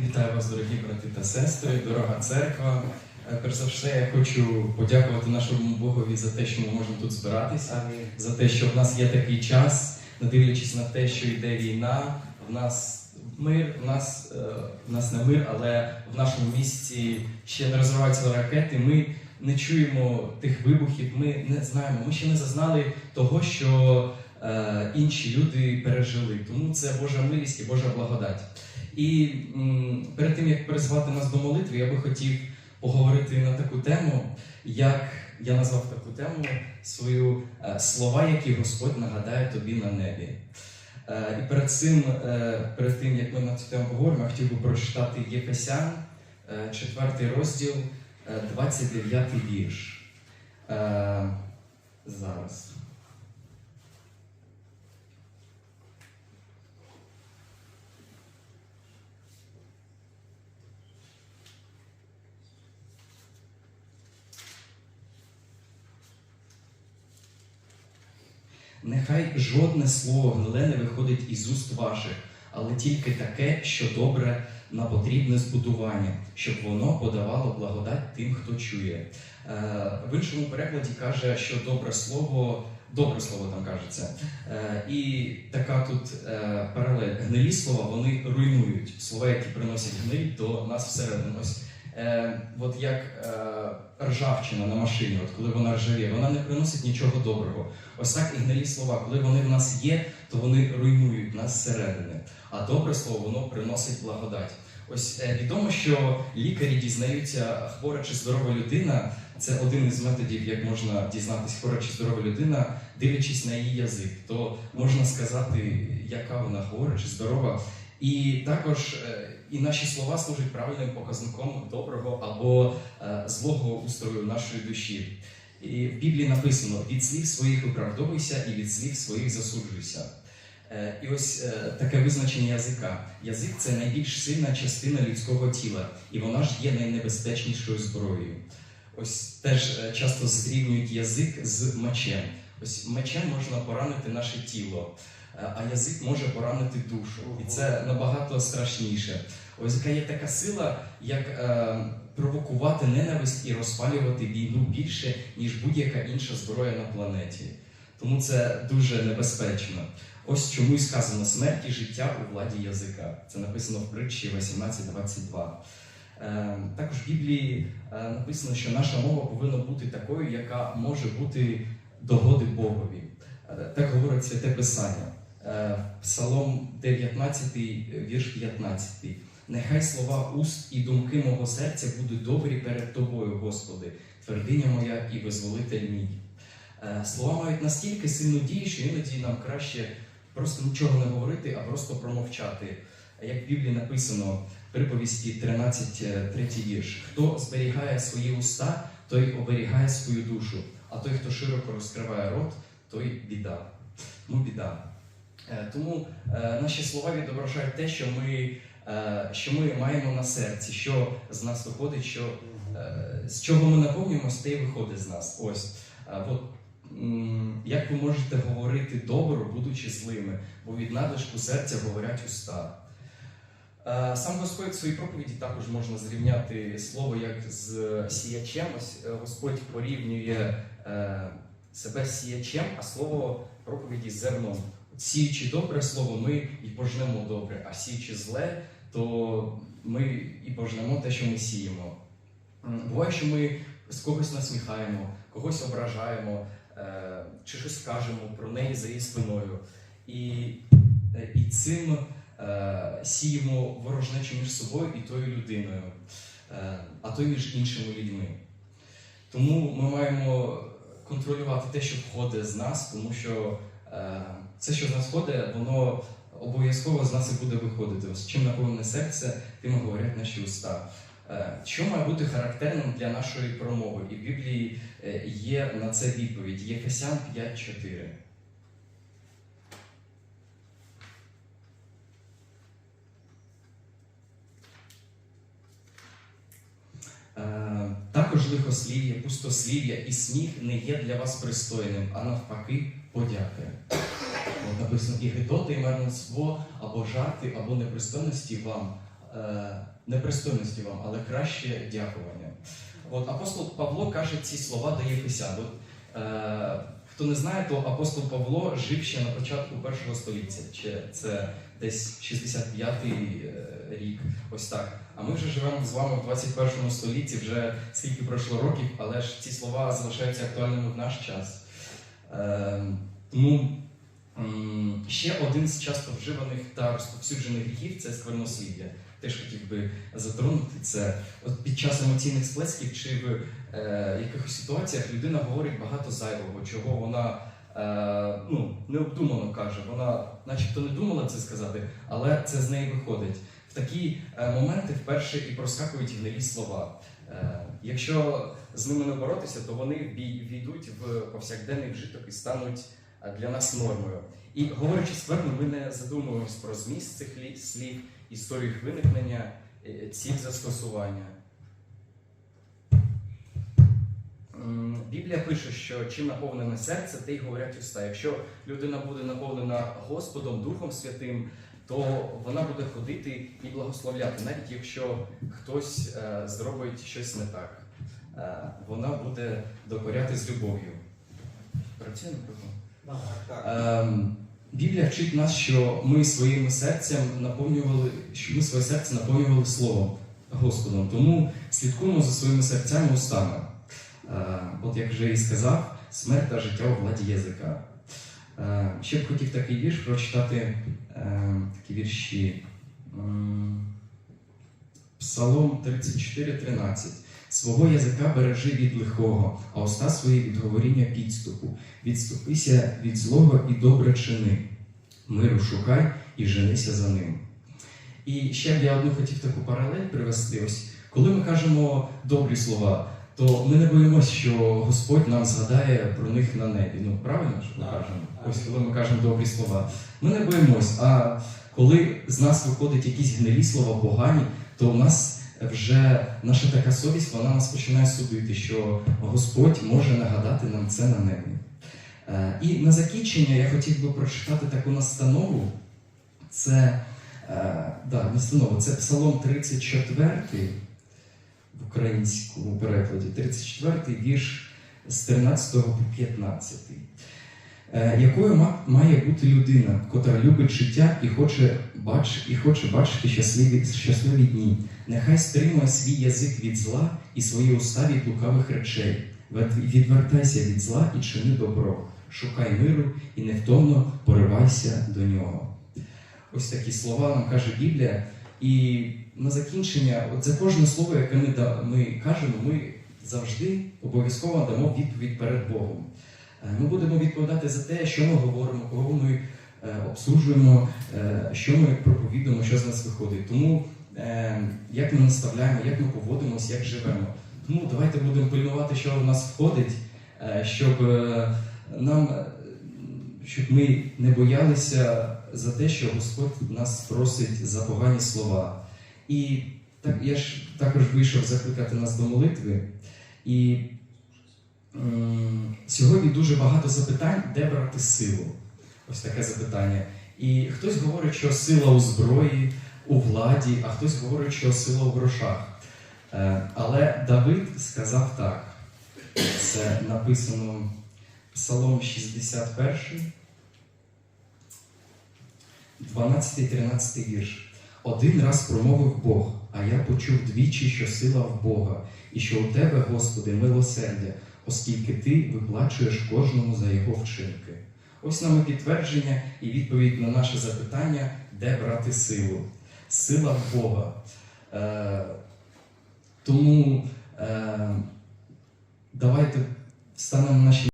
Вітаю вас, дорогі брати та сестри, дорога церква. Е, Перш за все, я хочу подякувати нашому Богові за те, що ми можемо тут збиратися, за те, що в нас є такий час, не дивлячись на те, що йде війна, в нас мир, в нас, е, в нас не мир, але в нашому місті ще не розриваються ракети. Ми не чуємо тих вибухів, ми не знаємо, ми ще не зазнали того, що інші люди пережили. Тому це Божа милість і Божа благодать. І перед тим як призвати нас до молитви, я би хотів поговорити на таку тему, як я назвав таку тему свою е, слова, які Господь нагадає тобі на небі. Е, і перед цим, е, перед тим як ми на цю тему поговоримо, я хотів би прочитати Єфесян, е, 4 розділ, е, 29 вірш. Е, зараз. Нехай жодне слово гниле не виходить із уст ваших, але тільки таке, що добре на потрібне збудування, щоб воно подавало благодать тим, хто чує. Е, В іншому перекладі каже, що добре слово, добре слово там кажеться. Е, І така тут е, паралель. Гнилі слова вони руйнують слова, які приносять гниль до нас всередину. Ось е, от як е, ржавчина на машині, от коли вона ржавіє, вона не приносить нічого доброго. Ось так і гнилі слова, коли вони в нас є, то вони руйнують нас зсередини. А добре слово воно приносить благодать. Ось е, відомо, що лікарі дізнаються, хвора чи здорова людина. Це один із методів, як можна дізнатися, хвора чи здорова людина, дивлячись на її язик, то можна сказати, яка вона хвора чи здорова. І також е, і наші слова служать правильним показником доброго або е, злого устрою нашої душі. І в Біблії написано: від слів своїх виправдовуйся і від слів своїх засуджуйся. Е, І ось таке визначення язика. Язик це найбільш сильна частина людського тіла, і вона ж є найнебезпечнішою зброєю. Ось теж часто зрівнюють язик з мечем. Ось мечем можна поранити наше тіло, а язик може поранити душу. І це набагато страшніше. Ось яка є така сила, як е, провокувати ненависть і розпалювати війну більше, ніж будь-яка інша зброя на планеті. Тому це дуже небезпечно. Ось чому і сказано смерть і життя у владі язика. Це написано в притчі 18.22. Е, також в Біблії е, написано, що наша мова повинна бути такою, яка може бути догоди Богові. Е, так говорить святе Писання. Е, Псалом 19, вірш 15. Нехай слова уст і думки мого серця будуть добрі перед тобою, Господи, твердиня моя і визволитель мій. Е, Слова мають настільки сильну дію, що іноді нам краще просто нічого не говорити, а просто промовчати. Як в Біблії написано в приповісті 13, е, третій вірш: хто зберігає свої уста, той оберігає свою душу, а той, хто широко розкриває рот, той біда. Ну, біда. Е, Тому е, наші слова відображають те, що ми, е, що ми маємо на серці, що з нас виходить, що з чого ми наповнюємося, те й виходить з нас. Ось. От, як ви можете говорити добро, будучи злими, бо від надлишку серця говорять уста. Сам Господь в своїй проповіді також можна зрівняти слово як з сіячем. Ось Господь порівнює себе з сіячем, а слово проповіді з зерном. Сіючи добре слово, ми і пожнемо добре, а сіючи зле, то ми і пожнемо те, що ми сіємо. Буває, що ми з когось насміхаємо, когось ображаємо, е, чи щось кажемо про неї за її спиною. І, е, і цим е, сіємо ворожнечу між собою і тою людиною, а то й між іншими людьми. Тому ми маємо контролювати те, що входить з нас, тому що е, це, що з нас входить, воно обов'язково з нас і буде виходити. Ось чим наповнене серце, тим говорять наші уста. Е, Що має бути характерним для нашої промови? І в Біблії е, є на це відповідь. Єфесян 5.4. Е, Також лихослів'я, пустослів'я і сміх не є для вас пристойним, а навпаки, подяки. От написано і гидоти, і марноство, або жарти, або непристойності вам, е, непристойності вам, але краще дякування. От апостол Павло каже ці слова до Єфесян. Е, хто не знає, то апостол Павло жив ще на початку першого століття. Чи це десь 65-й е, рік, ось так. А ми вже живемо з вами в 21 столітті, вже скільки пройшло років, але ж ці слова залишаються актуальними в наш час. Е, тому ще один з часто вживаних та розповсюджених гріхів це сквернослів'я. Теж хотів би затронути це. От під час емоційних сплесків чи в е, якихось ситуаціях людина говорить багато зайвого, чого вона е, ну, необдумано каже. Вона, начебто, не думала це сказати, але це з неї виходить. В такі е, моменти вперше і проскакують гнилі слова. Е, якщо з ними не боротися, то вони війдуть в повсякденний вжиток і стануть е, для нас нормою. І говорячи скверно, ми не задумуємось про зміст цих слів, історію їх виникнення, ціль застосування. Біблія пише, що чим наповнене серце, те й говорять уста. Якщо людина буде наповнена Господом, Духом Святим, то вона буде ходити і благословляти, навіть якщо хтось е, зробить щось не так. Е, вона буде докоряти з любов'ю. Працює мікрофон? Ем, Біблія вчить нас, що ми своїм серцем наповнювали, що ми своє серце наповнювали Словом Господом. Тому слідкуємо за своїми серцями устами. Е, от як вже і сказав, смерть та життя у владі язика. Е, ще б хотів такий вірш прочитати, е, такі вірші. Псалом 34:13. Свого язика бережи від лихого, а уста свої від говоріння підступу. Відступися від злого і добре чини. Миру шукай і женися за ним. І ще б я одну хотів таку паралель привести. Ось коли ми кажемо добрі слова, то ми не боїмося, що Господь нам згадає про них на небі. Ну правильно ж ми кажемо? Ось коли ми кажемо добрі слова. Ми не боїмось. А коли з нас виходять якісь гнилі слова, погані, то у нас вже наша така совість, вона нас починає судити, що Господь може нагадати нам це на небі. Е, І на закінчення я хотів би прочитати таку настанову. Це е, да, настанову, це Псалом 34 в українському перекладі, 34 вірш з 13 по 15. Е, Якою має бути людина, котра любить життя і хоче, бач, і хоче бачити щасливі, щасливі дні? Нехай стримує свій язик від зла і свої уста від лукавих речей. Відвертайся від зла і чини добро. Шукай миру і невтомно поривайся до нього. Ось такі слова нам каже Біблія. І на закінчення, за кожне слово, яке ми, ми кажемо, ми завжди обов'язково дамо відповідь перед Богом. Е, Ми будемо відповідати за те, що ми говоримо, кого ми е, обслужуємо, е, що ми проповідуємо, що з нас виходить. Тому як ми наставляємо, як ми поводимося, як живемо. Тому давайте будемо пильнувати, що в нас входить, щоб нам, щоб ми не боялися за те, що Господь нас просить за погані слова. І так я ж також вийшов закликати нас до молитви. І м, сьогодні дуже багато запитань, де брати силу. Ось таке запитання. І хтось говорить, що сила у зброї, у владі, а хтось говорить, що сила у грошах. Е, Але Давид сказав так. Це написано Псалом 61, 12, 13 вірш. Один раз промовив Бог, а я почув двічі, що сила в Бога, і що у тебе, Господи, милосердя, оскільки ти виплачуєш кожному за його вчинки. Ось нам і підтвердження і відповідь на наше запитання, де брати силу. Сила в Бога. Е, Тому е, давайте встанемо наші.